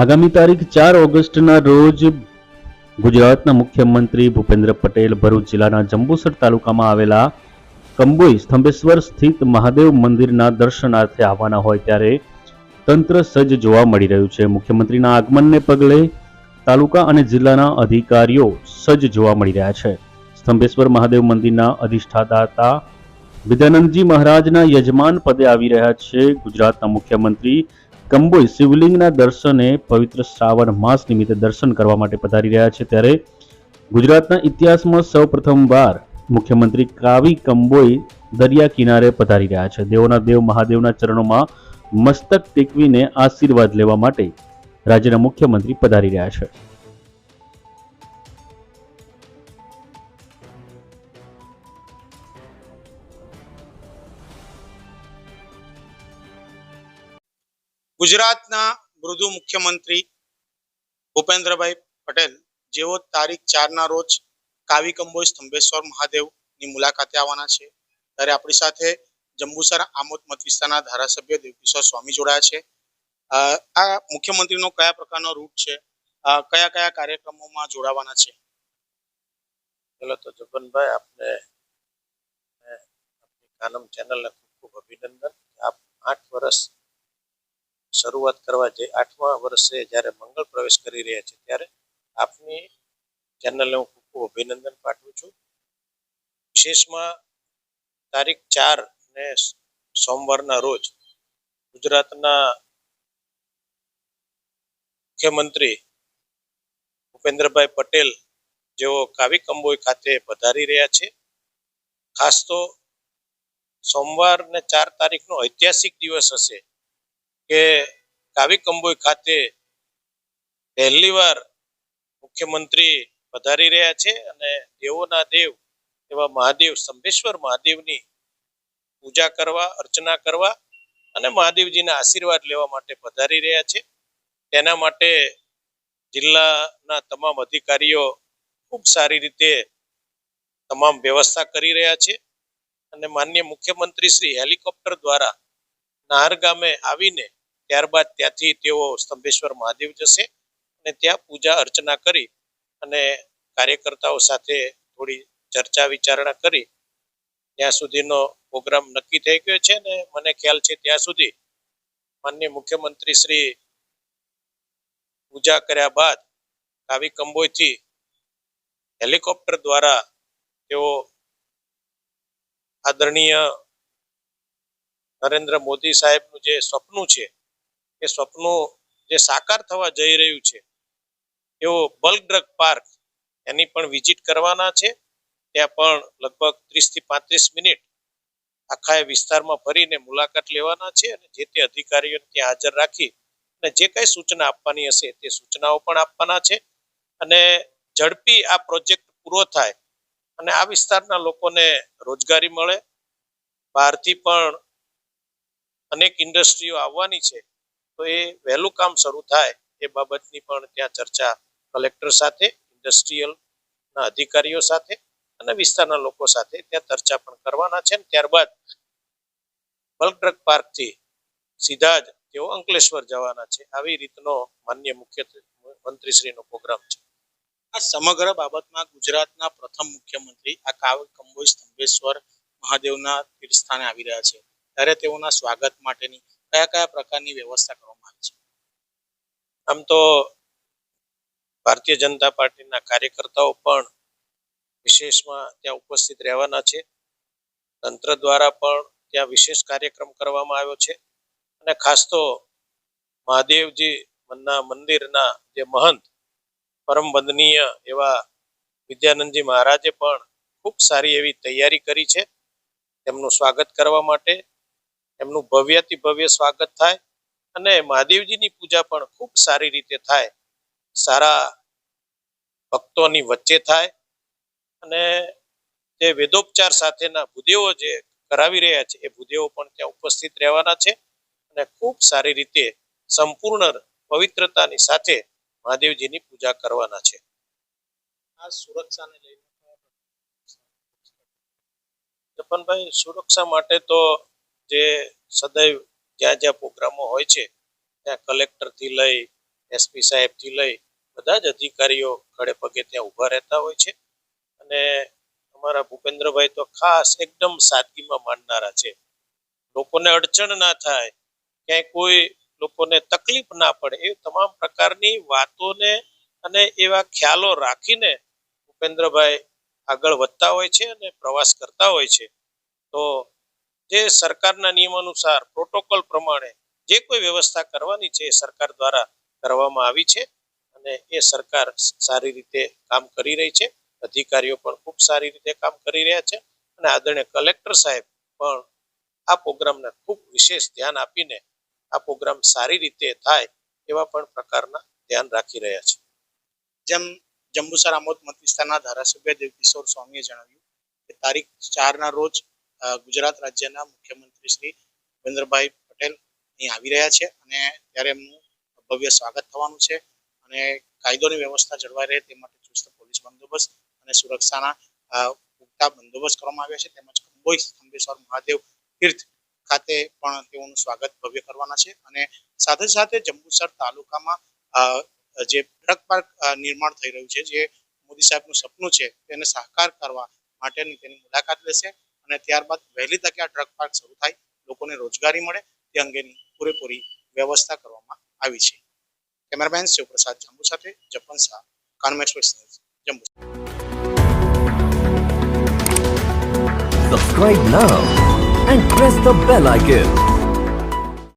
આગામી તારીખ ચાર ઓગસ્ટના રોજ ગુજરાતના મુખ્યમંત્રી ભૂપેન્દ્ર પટેલ ભરૂચ જિલ્લાના જંબુસર તાલુકામાં આવેલા કંબોઈ સ્તંભેશ્વર સ્થિત મહાદેવ મંદિરના દર્શનાર્થે આવવાના હોય ત્યારે તંત્ર સજ્જ જોવા મળી રહ્યું છે. મુખ્યમંત્રીના આગમનને પગલે તાલુકા અને જિલ્લાના અધિકારીઓ સજ્જ જોવા મળી રહ્યા છે. સ્તંભેશ્વર મહાદેવ મંદિરના અધિષ્ઠાતા વિદ્યાનંદજી મહારાજના યજમાન પદે આવી રહ્યા છે ગુજરાતના મુખ્યમંત્રી કંબોઈ શિવલિંગના દર્શને પવિત્ર શ્રાવણ માસ નિમિત્તે દર્શન કરવા માટે પધારી રહ્યા છે. ત્યારે ગુજરાતના ઇતિહાસમાં સૌ પ્રથમવાર મુખ્યમંત્રી કાવી કંબોઈ દરિયા કિનારે પધારી રહ્યા છે. દેવોના દેવ મહાદેવના ચરણોમાં મસ્તક ટેકવીને આશીર્વાદ લેવા માટે રાજ્યના મુખ્યમંત્રી પધારી રહ્યા છે. ગુજરાતના મૃદુ મુખ્યમંત્રી ભૂપેન્દ્રભાઈ પટેલ, જેઓ તારીખ ચારના રોજ કાવી કંબોઈ સ્તંભેશ્વર મહાદેવની મુલાકાતે આવવાના છે. ત્યારે આપણી સાથે જંબુસર આમોદ મત વિસ્તારના ધારાસભ્ય દેવકિશોર સ્વામી જોડાયા છે. આ મુખ્યમંત્રીનો કયા પ્રકારનો રૂટ છે? કયા કયા કાર્યક્રમોમાં જોડાવાના છે? પેલો તો જગનભાઈ, આપને આપની ચેનલને ખૂબ ખૂબ અભિનંદન આપ આઠ વર્ષ શરૂઆત કરવા જઈ આઠમા વર્ષે જ્યારે મંગળ પ્રવેશ કરી રહ્યા છે, ત્યારે આપની ચેનલને હું ખૂબ ખૂબ અભિનંદન પાઠવું છું. વિશેષમાં તારીખ ચાર ને સોમવારના રોજ ગુજરાતના મુખ્યમંત્રી ભૂપેન્દ્રભાઈ પટેલ જેઓ કાવી કંબોઈ ખાતે પધારી રહ્યા છે. ખાસ તો સોમવાર ને ચાર તારીખનો ઐતિહાસિક દિવસ હશે. કે કાવી કંબોઈ ખાતે પહેલીવાર મુખ્યમંત્રી પધારી રહ્યા છે અને દેવોના દેવ એવા મહાદેવ, સંભેશ્વર મહાદેવની પૂજા કરવા, અર્ચના કરવા અને મહાદેવજીના આશીર્વાદ લેવા માટે પધારી રહ્યા છે. તેના માટે જિલ્લાના તમામ અધિકારીઓ ખૂબ સારી રીતે તમામ વ્યવસ્થા કરી રહ્યા છે અને માન્ય મુખ્યમંત્રી શ્રી હેલિકોપ્ટર દ્વારા નાહર ગામે આવીને ત્યારબાદ ત્યાંથી તેઓ સ્તંભેશ્વર મહાદેવ જશે અને ત્યાં પૂજા અર્ચના કરી અને કાર્યકર્તાઓ સાથે થોડી ચર્ચા વિચારણા કરી. ત્યાં સુધીનો પ્રોગ્રામ નક્કી થઈ ગયો છે ને મને ખ્યાલ છે ત્યાં સુધી માન્ય મુખ્યમંત્રી શ્રી પૂજા કર્યા બાદ કાવી કંબોઈથી હેલિકોપ્ટર દ્વારા તેઓ આદરણીય નરેન્દ્ર મોદી સાહેબનું જે સ્વપ્ન છે એ સ્વપ્નો જે સાકાર થવા જઈ રહ્યું છે તેઓ બલ્ક ડ્રગ પાર્ક એની પણ વિઝિટ કરવાના છે. ત્યાં પણ લગભગ ત્રીસથી પાંત્રીસ મિનિટ આખા એ વિસ્તારમાં ફરીને મુલાકાત લેવાના છે અને જે તે અધિકારીઓને ત્યાં હાજર રાખી અને જે કઈ સૂચના આપવાની હશે તે સૂચનાઓ પણ આપવાના છે. અને ઝડપી આ પ્રોજેક્ટ પૂરો થાય અને આ વિસ્તારના લોકોને રોજગારી મળે. બહારથી પણ અનેક ઇન્ડસ્ટ્રીઓ આવવાની છે. તો એ વહેલું કામ શરૂ થાય એ બાબતની પણ ત્યાં ચર્ચા કલેક્ટર સાથે ઇન્ડસ્ટ્રીયલના અધિકારીઓ સાથે અને વિસ્તારના લોકો સાથે ત્યાં ચર્ચા પણ કરવાના છે ત્યારબાદ બલ્ક ડ્રગ પાર્કથી સીધા જ તેઓ અંકલેશ્વર જવાના છે. આવી રીતનો માન્ય મુખ્ય મંત્રીશ્રીનો પ્રોગ્રામ છે. આ સમગ્ર બાબતમાં ગુજરાતના પ્રથમ મુખ્યમંત્રી આ કાવ કંબોઈ સ્તંભેશ્વર મહાદેવના તીર્થ સ્થાને આવી રહ્યા છે. ત્યારે તેઓના સ્વાગત માટેની કયા કયા પ્રકારની વ્યવસ્થા કરવામાં આવી છે? આમ તો ભારતીય જનતા પાર્ટીના કાર્યકર્તાઓ પણ વિશેષમાં ત્યાં ઉપસ્થિત રહેવાના છે. તંત્ર દ્વારા પણ ત્યાં વિશેષ કાર્યક્રમ કરવામાં આવ્યો છે. અને ખાસ તો મહાદેવજી મનના મંદિરના જે મહંત, પરમ વંદનીય એવા વિદ્યાનંદજી મહારાજે પણ ખૂબ સારી એવી તૈયારી કરી છે. તેમનું સ્વાગત કરવા માટે એમનું ભવ્યથી ભવ્ય સ્વાગત થાય અને મહાદેવજીની પૂજા પણ ખૂબ સારી રીતે થાય. સારા ભક્તોની વચ્ચે થાય અને જે વેદોપચાર સાથેના ભૂદેવો જે કરાવી રહ્યા છે, એ ભૂદેવો પણ ત્યાં ઉપસ્થિત રહેવાના છે અને ખૂબ સારી રીતે સંપૂર્ણ પવિત્રતાની સાથે મહાદેવજીની પૂજા કરવાના છે. આ સુરક્ષાને લઈને જપનભાઈ, સુરક્ષા માટે તો જે સદૈવ જ્યાં જ્યાં પ્રોગ્રામો હોય છે, ત્યાં કલેક્ટરથી લઈ એસપી સાહેબથી લઈ, બધા જ અધિકારીઓ ખડે પગે ત્યાં ઊભા રહેતા હોય છે. અને અમારા ભૂપેન્દ્રભાઈ તો ખાસ એકદમ સાદગીમાં માનનારા છે. લોકોને અડચણ ના થાય, ક્યાંય કોઈ લોકોને તકલીફ ના પડે, એ તમામ પ્રકારની વાતોને અને એવા ખ્યાલો રાખીને ભૂપેન્દ્રભાઈ આગળ વધતા હોય છે અને પ્રવાસ કરતા હોય છે. તો જે સરકારના નિયમ અનુસાર પ્રોટોકોલ પ્રમાણે જે કોઈ વ્યવસ્થા કરવાની છે એ સરકાર દ્વારા કરવામાં આવી છે અને એ સરકાર સારી રીતે કામ કરી રહી છે. અધિકારીઓ પણ ખૂબ સારી રીતે કામ કરી રહ્યા છે અને આદરણીય કલેક્ટર સાહેબ પણ આ પ્રોગ્રામને ખૂબ વિશેષ ધ્યાન આપીને આ પ્રોગ્રામ સારી રીતે થાય એવા પણ પ્રકારના ધ્યાન રાખી રહ્યા છે. જેમ જંબુસર આમોદ મત વિસ્તારના ધારાસભ્ય દેવકિશોર સ્વામીએ જણાવ્યું કે તારીખ ચારના રોજ ગુજરાત રાજ્યના મુખ્યમંત્રી શ્રી ભૂપેન્દ્રભાઈ પટેલ અહીં આવી રહ્યા છે અને ત્યારે એમનું ભવ્ય સ્વાગત થવાનું છે અને કાયદોની વ્યવસ્થા જળવાઈ રહે તે માટે ચુસ્ત પોલીસ બંદોબસ્ત અને સુરક્ષાના પૂરતા બંદોબસ્ત કરવામાં આવ્યા છે. તેમજ કંબોઈ ખંભેશ્વર મહાદેવ તીર્થ ખાતે પણ તેઓનું સ્વાગત ભવ્ય કરવાના છે અને સાથે સાથે જંબુસર તાલુકામાં જે ટ્રક પાર્ક નિર્માણ થઈ રહ્યું છે, જે મોદી સાહેબનું સપનું છે તેને સાકાર કરવા માટેની તેની મુલાકાત લેશે. અને ત્યારબાદ વહેલી તકે આ ટ્રક પાર્ક શરૂ થાય, લોકોને રોજગારી મળે, તે અંગેની પૂરેપૂરી વ્યવસ્થા કરવામાં આવી છે કેમેરામેન શિવપ્રસાદ જંબુ સાથે જપન Shah, Kanam express Jambu Subscribe now and press the bell icon.